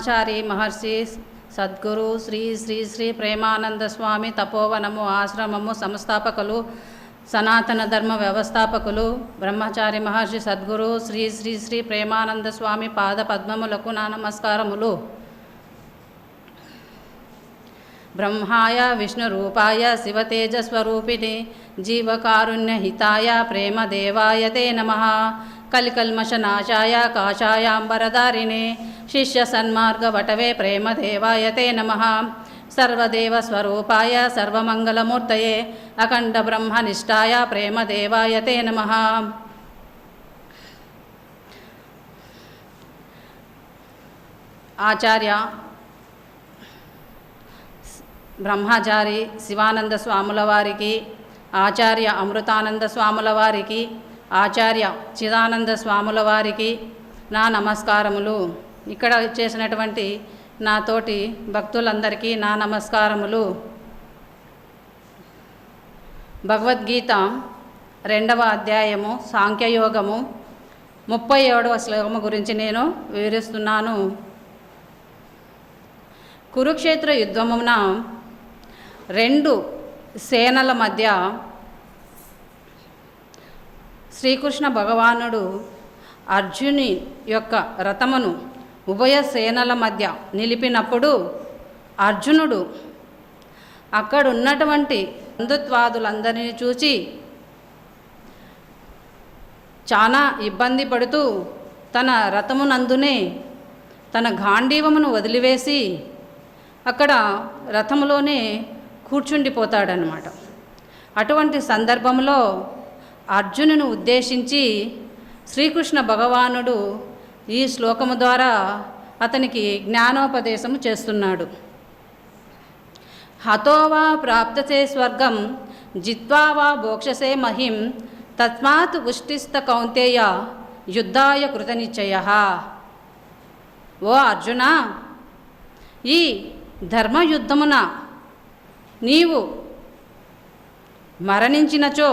బ్రహ్మచారి మహర్షి సద్గురు శ్రీ శ్రీ శ్రీ ప్రేమానంద స్వామి తపోవనము ఆశ్రమము సంస్థాపకులు సనాతన ధర్మ వ్యవస్థాపకులు బ్రహ్మచారి మహర్షి సద్గురు శ్రీ శ్రీ శ్రీ ప్రేమానంద స్వామి పాద పద్మములకు నా నమస్కారములు. బ్రహ్మాయ విష్ణురూపాయ శివతేజస్వరూపిణి జీవకారుణ్యహితాయ ప్రేమదేవాయ తే నమ. కలికల్మషనాశాయ కాషాయాంబరధారిణే శిష్య సన్మార్గవటవే ప్రేమదేవాయ తే నమ. సర్వదేవస్వరూపాయ సర్వమంగళమూర్తయే అఖండ బ్రహ్మనిష్టాయ ప్రేమదేవాయ తే నమ. ఆచార్య బ్రహ్మచారి శివానంద స్వాముల వారికి ఆచార్య అమృతానంద స్వాముల వారికి ఆచార్య చిదానంద స్వాముల వారికి నా నమస్కారములు. ఇక్కడ చేసినటువంటి నాతోటి భక్తులందరికీ నా నమస్కారములు. భగవద్గీత రెండవ అధ్యాయము సాంఖ్యయోగము ముప్పై ఏడవ శ్లోకము గురించి నేను వివరిస్తున్నాను. కురుక్షేత్ర యుద్ధమున రెండు సేనల మధ్య శ్రీకృష్ణ భగవానుడు అర్జుని యొక్క రథమును ఉభయ సేనల మధ్య నిలిపినప్పుడు అర్జునుడు అక్కడున్నటువంటి బంధుత్వాదులందరినీ చూచి చాలా ఇబ్బంది పడుతూ తన రథమునందునే తన గాంధీవమును వదిలివేసి అక్కడ రథములోనే కూర్చుండిపోతాడనమాట అటువంటి సందర్భంలో అర్జునును ఉద్దేశించి శ్రీకృష్ణ భగవానుడు ఈ శ్లోకము ద్వారా అతనికి జ్ఞానోపదేశము చేస్తున్నాడు. హతోవా ప్రాప్తసే స్వర్గం జిత్వా వా భోక్షసే మహిం తస్మాత్ ఉష్టిస్త కౌంతేయ యుద్ధాయ కృతనిశ్చయ. ఓ అర్జున ఈ ధర్మయుద్ధమున నీవు మరణించినచో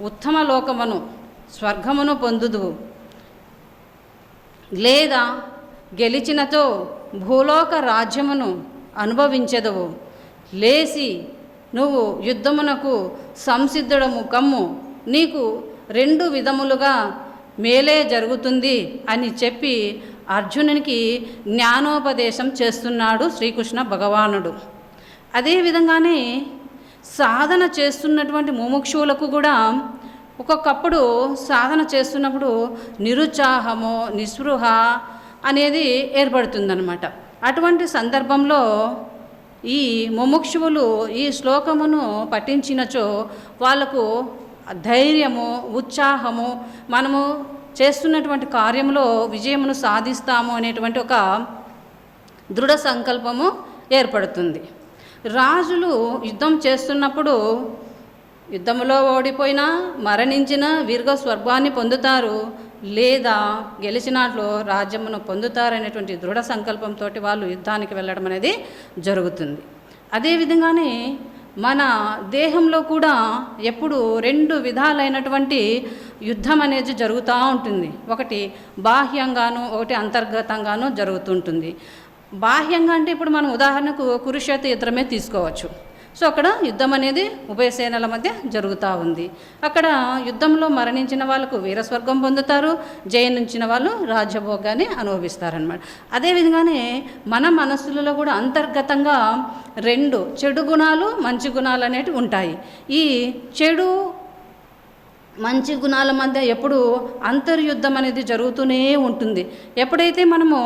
ఉత్తమ లోకమును స్వర్గమును పొందుదువు. లేదా గెలిచినతో భూలోక రాజ్యమును అనుభవించదువు. లేసి నువ్వు యుద్ధమునకు సంసిద్ధుడము కమ్ము. నీకు రెండు విధములుగా మేలే జరుగుతుంది అని చెప్పి అర్జునునికి జ్ఞానోపదేశం చేస్తున్నాడు శ్రీకృష్ణ భగవానుడు. అదేవిధంగానే సాధన చేస్తున్నటువంటి ముముక్షువులకు కూడా ఒక్కొక్కప్పుడు సాధన చేస్తున్నప్పుడు నిరుత్సాహము నిస్పృహ అనేది ఏర్పడుతుందన్నమాట. అటువంటి సందర్భంలో ఈ ముముక్షువులు ఈ శ్లోకమును పఠించినచో వాళ్ళకు ధైర్యము ఉత్సాహము మనము చేస్తున్నటువంటి కార్యంలో విజయమును సాధిస్తాము అనేటువంటి ఒక దృఢ సంకల్పము ఏర్పడుతుంది. రాజులు యుద్ధం చేస్తున్నప్పుడు యుద్ధంలో ఓడిపోయినా మరణించిన వీర్ఘ స్వర్గాన్ని పొందుతారు. లేదా గెలిచినట్లు రాజ్యమును పొందుతారనేటువంటి దృఢ సంకల్పంతో వాళ్ళు యుద్ధానికి వెళ్ళడం అనేది జరుగుతుంది. అదేవిధంగానే మన దేహంలో కూడా ఎప్పుడు రెండు విధాలైనటువంటి యుద్ధం అనేది జరుగుతూ ఉంటుంది. ఒకటి బాహ్యంగాను ఒకటి అంతర్గతంగాను జరుగుతుంటుంది. బాహ్యంగా అంటే ఇప్పుడు మనం ఉదాహరణకు కురుక్షేత్ర యుద్ధమే తీసుకోవచ్చు. సో అక్కడ యుద్ధం అనేది ఉభయ సేనల మధ్య జరుగుతూ ఉంది. అక్కడ యుద్ధంలో మరణించిన వాళ్ళకు వీరస్వర్గం పొందుతారు జయనించిన వాళ్ళు రాజ్యభోగాన్ని అనుభవిస్తారనమాట అదేవిధంగానే మన మనస్సులలో కూడా అంతర్గతంగా రెండు చెడు గుణాలు మంచి గుణాలు అనేటివి ఉంటాయి. ఈ చెడు మంచి గుణాల మధ్య ఎప్పుడు అంతర్యుద్ధం అనేది జరుగుతూనే ఉంటుంది. ఎప్పుడైతే మనము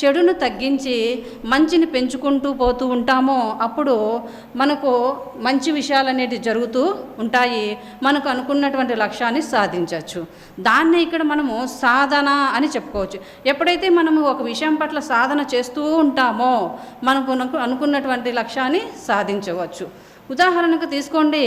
చెడును తగ్గించి మంచిని పెంచుకుంటూ పోతూ ఉంటామో అప్పుడు మనకు మంచి విషయాలు అనేటివి జరుగుతూ ఉంటాయి. మనకు అనుకున్నటువంటి లక్ష్యాన్ని సాధించవచ్చు దాన్నే ఇక్కడ మనము సాధన అని చెప్పుకోవచ్చు. ఎప్పుడైతే మనము ఒక విషయం పట్ల సాధన చేస్తూ ఉంటామో మనకు అనుకున్నటువంటి లక్ష్యాన్ని సాధించవచ్చు. ఉదాహరణకు తీసుకోండి.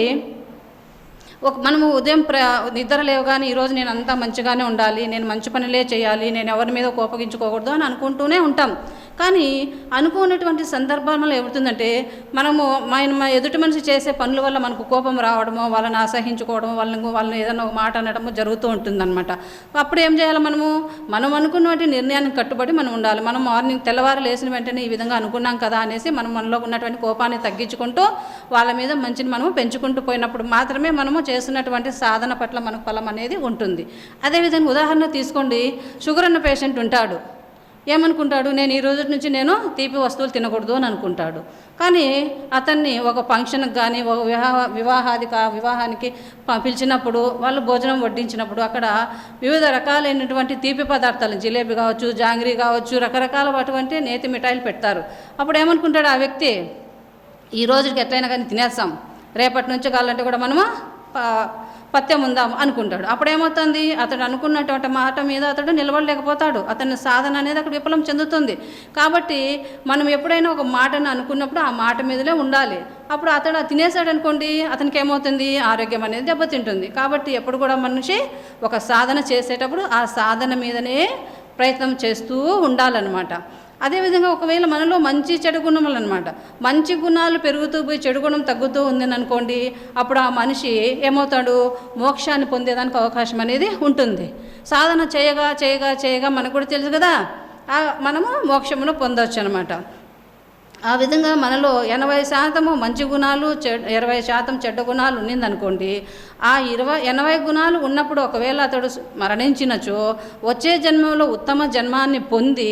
ఒక మనము ఉదయం ప్ర నిద్ర లేవగానే ఈరోజు నేను అంతా మంచిగానే ఉండాలి నేను మంచి పనులే చేయాలి నేను ఎవరి మీద కోపగించుకోకూడదు అని అనుకుంటూనే ఉంటాం. కానీ అనుకోనటువంటి సందర్భంలో ఏమవుతుందంటే మనము మన మా ఎదుటి మనిషి చేసే పనుల వల్ల మనకు కోపం రావడమో వాళ్ళని అసహించుకోవడమో వాళ్ళని వాళ్ళని ఏదైనా ఒక మాట అనడము జరుగుతూ ఉంటుందన్నమాట. అప్పుడు ఏం చేయాలి మనము? మనం అనుకున్నటువంటి నిర్ణయానికి కట్టుబడి మనం ఉండాలి. మనం మార్నింగ్ తెల్లవారు లేచిన వెంటనే ఈ విధంగా అనుకున్నాం కదా అనేసి మనం మనలో ఉన్నటువంటి కోపాన్ని తగ్గించుకుంటూ వాళ్ళ మీద మంచిని మనము పెంచుకుంటూ పోయినప్పుడు మాత్రమే మనము చేస్తున్నటువంటి సాధన పట్ల మనకు ఫలం అనేది ఉంటుంది. అదేవిధంగా ఉదాహరణ తీసుకోండి. షుగర్ ఉన్న పేషెంట్ ఉంటాడు. ఏమనుకుంటాడు? నేను ఈ రోజు నుంచి నేను తీపి వస్తువులు తినకూడదు అని అనుకుంటాడు. కానీ అతన్ని ఒక ఫంక్షన్కి కానీ ఒక వివాహ వివాహాది వివాహానికి ప- పిలిచినప్పుడు వాళ్ళు భోజనం వడ్డించినప్పుడు అక్కడ వివిధ రకాలైనటువంటి తీపి పదార్థాలు జిలేబీ కావచ్చు జాంగ్రీ కావచ్చు రకరకాల అటువంటి నేతి మిఠాయిలు పెడతారు. అప్పుడు ఏమనుకుంటాడు ఆ వ్యక్తి? ఈ రోజుకి ఎట్లయినా కానీ తినేస్తాం. రేపటి నుంచి కావాలంటే కూడా మనము పత్యం ఉందాం అనుకుంటాడు. అప్పుడేమవుతుంది? అతడు అనుకున్నటువంటి మాట మీద అతడు నిలబడలేకపోతాడు. అతని సాధన అనేది అక్కడ విఫలం చెందుతుంది. కాబట్టి మనం ఎప్పుడైనా ఒక మాటను అనుకున్నప్పుడు ఆ మాట మీదనే ఉండాలి. అప్పుడు అతడు అది తినేసాడు అనుకోండి అతనికి ఏమవుతుంది? ఆరోగ్యం అనేది దెబ్బతింటుంది. కాబట్టి ఎప్పుడు కూడా మనిషి ఒక సాధన చేసేటప్పుడు ఆ సాధన మీదనే ప్రయత్నం చేస్తూ ఉండాలన్నమాట. అదేవిధంగా ఒకవేళ మనలో మంచి చెడు గుణములు అనమాట మంచి గుణాలు పెరుగుతూ పోయి చెడు గుణం తగ్గుతూ ఉందని అనుకోండి అప్పుడు ఆ మనిషి ఏమవుతాడు? మోక్షాన్ని పొందేదానికి అవకాశం అనేది ఉంటుంది. సాధన చేయగా చేయగా చేయగా మనకు కూడా తెలుసు కదా? ఆ మనము మోక్షమును పొందవచ్చు అనమాట ఆ విధంగా మనలో ఎనభై శాతము మంచి గుణాలు చెడ్ ఇరవై శాతం చెడ్డ గుణాలు ఉన్నిందనుకోండి ఆ ఇరవై ఎనభై గుణాలు ఉన్నప్పుడు ఒకవేళ అతడు మరణించినచో వచ్చే జన్మలో ఉత్తమ జన్మాన్ని పొంది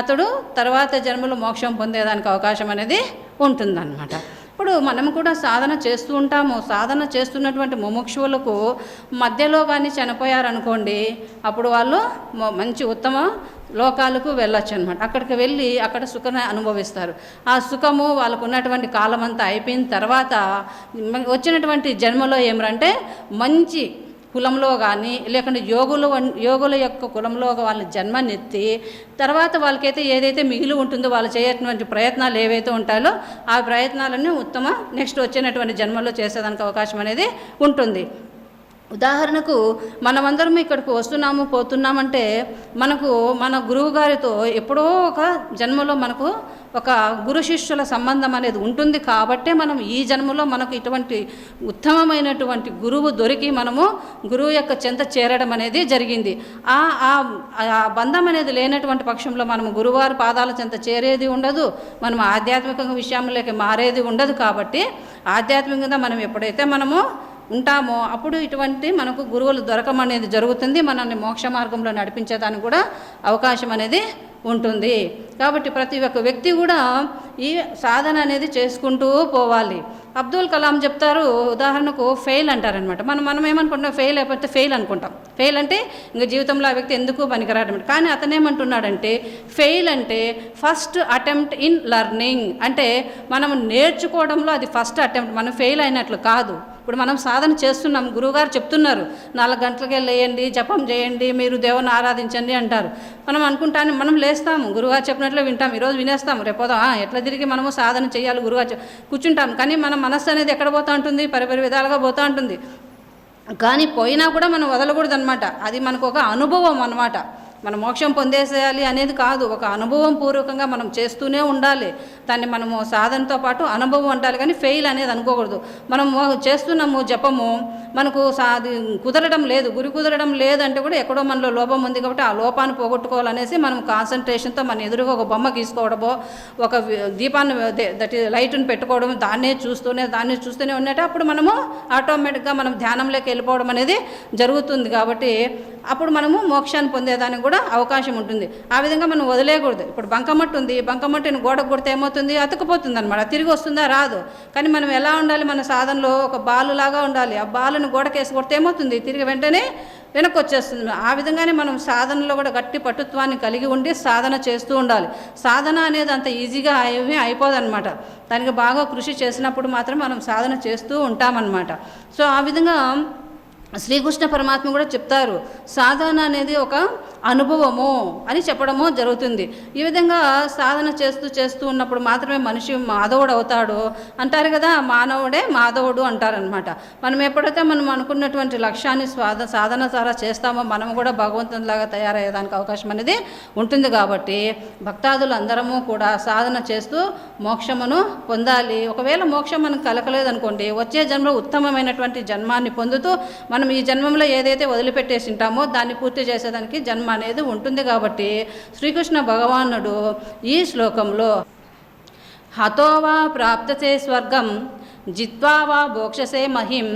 అతడు తర్వాత జన్మలో మోక్షం పొందేదానికి అవకాశం అనేది ఉంటుందన్నమాట. ఇప్పుడు మనం కూడా సాధన చేస్తూ ఉంటాము. సాధన చేస్తున్నటువంటి ముముక్షువులకు మధ్యలో కానీ చనిపోయారనుకోండి అప్పుడు వాళ్ళు మంచి ఉత్తమ లోకాలకు వెళ్ళొచ్చు అనమాట అక్కడికి వెళ్ళి అక్కడ సుఖాన్ని అనుభవిస్తారు. ఆ సుఖము వాళ్ళకు ఉన్నటువంటి కాలం అంతా అయిపోయిన తర్వాత వచ్చినటువంటి జన్మలో ఏమరంటే మంచి కులంలో కానీ లేకుంటే యోగులు వన్- యోగుల యొక్క కులంలో వాళ్ళని జన్మనెత్తి తర్వాత వాళ్ళకైతే ఏదైతే మిగిలి ఉంటుందో వాళ్ళు చేయటువంటి ప్రయత్నాలు ఏవైతే ఉంటాయో ఆ ప్రయత్నాలన్నీ ఉత్తమ నెక్స్ట్ వచ్చినటువంటి జన్మలో చేసేదానికి అవకాశం అనేది ఉంటుంది. ఉదాహరణకు మనమందరం ఇక్కడికి వస్తున్నాము పోతున్నామంటే మనకు మన గురువు గారితో ఎప్పుడో ఒక జన్మలో మనకు ఒక గురు శిష్యుల సంబంధం అనేది ఉంటుంది కాబట్టే మనం ఈ జన్మలో మనకు ఇటువంటి ఉత్తమమైనటువంటి గురువు దొరికి మనము గురువు యొక్క చెంత చేరడం అనేది జరిగింది. ఆ ఆ- బంధం అనేది లేనటువంటి పక్షంలో మనము గురువారి పాదాల చెంత చేరేది ఉండదు మనం ఆధ్యాత్మిక విషయంలోకి మారేది ఉండదు కాబట్టి ఆధ్యాత్మికంగా మనం ఎప్పుడైతే మనము ఉంటామో అప్పుడు ఇటువంటి మనకు గురువులు దొరకం అనేది జరుగుతుంది మనల్ని మోక్ష మార్గంలో నడిపించేదానికి కూడా అవకాశం అనేది ఉంటుంది. కాబట్టి ప్రతి ఒక్క వ్యక్తి కూడా ఈ సాధన అనేది చేసుకుంటూ పోవాలి. అబ్దుల్ కలాం చెప్తారు ఉదాహరణకు ఫెయిల్ అంటారనమాట మనం మనం ఏమనుకుంటాం ఫెయిల్ అయిపోతే ఫెయిల్ అనుకుంటాం. ఫెయిల్ అంటే ఇంకా జీవితంలో ఆ వ్యక్తి ఎందుకు పనికిరాడనమాట కానీ అతను ఏమంటున్నాడంటే ఫెయిల్ అంటే ఫస్ట్ అటెంప్ట్ ఇన్ లర్నింగ్ అంటే మనం నేర్చుకోవడంలో అది ఫస్ట్ అటెంప్ట్ మనం ఫెయిల్ అయినట్లు కాదు. ఇప్పుడు మనం సాధన చేస్తున్నాం. గురువుగారు చెప్తున్నారు నాలుగు గంటలకే లేయండి జపం చేయండి మీరు దేవుని ఆరాధించండి అంటారు. మనం అనుకుంటాను మనం లేస్తాము గురుగారు చెప్పినట్లు వింటాం. ఈరోజు వినేస్తాం. రేపోదాం ఎట్లా తిరిగి మనము సాధన చేయాలి గురుగారు కూర్చుంటాం. కానీ మన మనస్సు అనేది ఎక్కడ పోతూ ఉంటుంది? పరిపరి విధాలుగా పోతూ ఉంటుంది. కానీ పోయినా కూడా మనం వదలకూడదు అనమాట అది మనకు ఒక అనుభవం అనమాట మన మోక్షం పొందేసేయాలి అనేది కాదు. ఒక అనుభవం పూర్వకంగా మనం చేస్తూనే ఉండాలి. దాన్ని మనము సాధనతో పాటు అనుభవం ఉండాలి కానీ ఫెయిల్ అనేది అనుకోకూడదు. మనం చేస్తున్నాము జపము మనకు సాధి కుదరడం లేదు గురి కుదరడం లేదంటే కూడా ఎక్కడో మనలో లోపం ఉంది కాబట్టి ఆ లోపాన్ని పోగొట్టుకోవాలనేసి మనం కాన్సన్ట్రేషన్తో మన ఎదురుగా ఒక బొమ్మ గీసుకోవడమో ఒక దీపాన్ని దట్ లైట్ని పెట్టుకోవడం దాన్నే చూస్తూనే దాన్ని చూస్తూనే ఉన్నట్టు అప్పుడు మనము ఆటోమేటిక్గా మనం ధ్యానంలోకి వెళ్ళిపోవడం అనేది జరుగుతుంది కాబట్టి అప్పుడు మనము మోక్షాన్ని పొందేదానికి కూడా అవకాశం ఉంటుంది. ఆ విధంగా మనం వదిలేయకూడదు. ఇప్పుడు బంకమట్టు ఉంది. బంకమట్టిని గోడకు కొడితే ఏమవుతుంది? అతుకుపోతుంది అనమాట తిరిగి వస్తుందా? రాదు. కానీ మనం ఎలా ఉండాలి? మన సాధనలో ఒక బాలు లాగా ఉండాలి. ఆ బాలుని గోడకేసి కొడితే ఏమవుతుంది? తిరిగి వెంటనే వెనక్కి వచ్చేస్తుంది ఆ విధంగానే మనం సాధనలో కూడా గట్టి పట్టుత్వాన్ని కలిగి ఉండి సాధన చేస్తూ ఉండాలి. సాధన అనేది అంత ఈజీగా ఏమీ అయిపోదన్నమాట. దానికి బాగా కృషి చేసినప్పుడు మాత్రం మనం సాధన చేస్తూ ఉంటామన్నమాట. సో ఆ విధంగా శ్రీకృష్ణ పరమాత్మ కూడా చెప్తారు సాధన అనేది ఒక అనుభవము అని చెప్పడము జరుగుతుంది. ఈ విధంగా సాధన చేస్తూ చేస్తూ ఉన్నప్పుడు మాత్రమే మనిషి మాధవుడు అవుతాడు అంటారు కదా మానవుడే మాధవుడు అంటారనమాట మనం ఎప్పుడైతే మనం అనుకున్నటువంటి లక్ష్యాన్ని స్వాద సాధన ద్వారా చేస్తామో మనం కూడా భగవంతునిలాగా తయారయ్యేదానికి అవకాశం అనేది ఉంటుంది కాబట్టి భక్తాదులు అందరము కూడా సాధన చేస్తూ మోక్షమును పొందాలి. ఒకవేళ మోక్షం మనకు కలకలేదనుకోండి వచ్చే జన్మలో ఉత్తమమైనటువంటి జన్మాన్ని పొందుతూ మనం ఈ జన్మంలో ఏదైతే వదిలిపెట్టేసి ఉంటామో దాన్ని పూర్తి చేసేదానికి జన్మ అనేది ఉంటుంది కాబట్టి శ్రీకృష్ణ భగవానుడు ఈ శ్లోకంలో హతోవా ప్రాప్తసే స్వర్గం జిత్వా వా భోక్షసే మహిం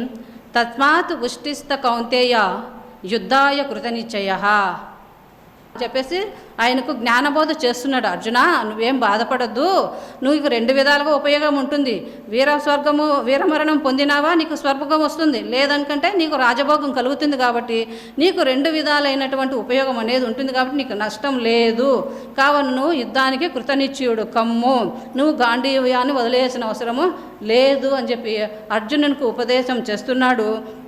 తస్మాత్ ఉష్టిస్త కౌంతేయ యుద్ధాయ కృతనిశ్చయ. చెప్పేసి ఆయనకు జ్ఞానబోధ చేస్తున్నాడు అర్జున నువ్వేం బాధపడద్దు. నువ్వు రెండు విధాలుగా ఉపయోగం ఉంటుంది. వీర స్వర్గము వీరమరణం పొందినావా? నీకు స్వర్గం వస్తుంది. లేదనుకంటే నీకు రాజభోగం కలుగుతుంది కాబట్టి నీకు రెండు విధాలైనటువంటి ఉపయోగం అనేది ఉంటుంది కాబట్టి నీకు నష్టం లేదు. కావున నువ్వు యుద్ధానికి కృతనిశ్చయుడు. కమ్ము. నువ్వు గాంధీవ్యాన్ని వదిలేసిన అవసరము లేదు అని చెప్పి అర్జునునికి ఉపదేశం చేస్తున్నాడు.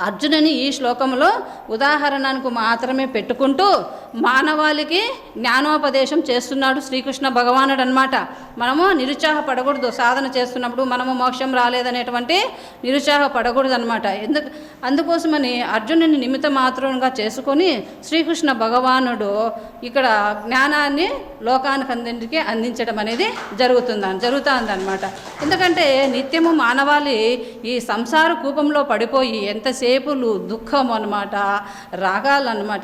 అర్జునుని ఈ శ్లోకంలో ఉదాహరణకు మాత్రమే పెట్టుకుంటూ మానవాళికి జ్ఞానోపదేశం చేస్తున్నాడు శ్రీకృష్ణ భగవానుడు అనమాట మనము నిరుత్సాహపడకూడదు సాధన చేస్తున్నప్పుడు మనము మోక్షం రాలేదనేటువంటి నిరుత్సాహపడకూడదు అనమాట ఎందుకు అందుకోసమని అర్జునుని నిమిత్త మాత్రంగా చేసుకొని శ్రీకృష్ణ భగవానుడు ఇక్కడ జ్ఞానాన్ని లోకానికి అందరికి అందించడం అనేది జరుగుతుంది జరుగుతుంది అనమాట ఎందుకంటే నిత్యము మానవాళి ఈ సంసార కూపంలో పడిపోయి ఎంతసేపులు దుఃఖం అనమాట రాగాలు అనమాట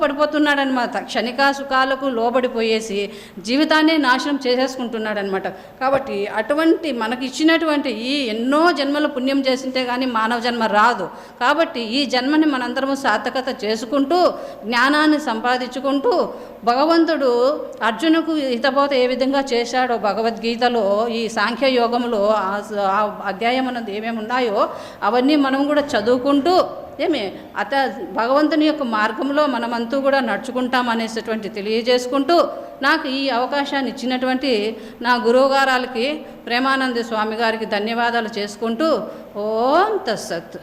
పడిపోతున్నాడు పడిపోతున్నాడనమాట క్షణిక సుఖాలకు లోబడిపోయేసి జీవితాన్ని నాశనం చేసేసుకుంటున్నాడనమాట కాబట్టి అటువంటి మనకి ఇచ్చినటువంటి ఈ ఎన్నో జన్మల పుణ్యం చేసింటే కానీ మానవ జన్మ రాదు. కాబట్టి ఈ జన్మని మనందరము సార్థకత చేసుకుంటూ జ్ఞానాన్ని సంపాదించుకుంటూ భగవంతుడు అర్జునుకు హితబోత ఏ విధంగా చేశాడో భగవద్గీతలో ఈ సాంఖ్య యోగంలో ఆ అధ్యాయం అన్నది ఏమేమి ఉన్నాయో అవన్నీ మనం కూడా చదువుకుంటూ ఏమి? అత భగవంతుని యొక్క మార్గంలో మనమంతూ కూడా నడుచుకుంటాం అనేటటువంటి తెలియజేసుకుంటూ నాకు ఈ అవకాశాన్ని ఇచ్చినటువంటి నా గురువుగారాలకి ప్రేమానంద స్వామి గారికి ధన్యవాదాలు చేసుకుంటూ ఓం తస్సత్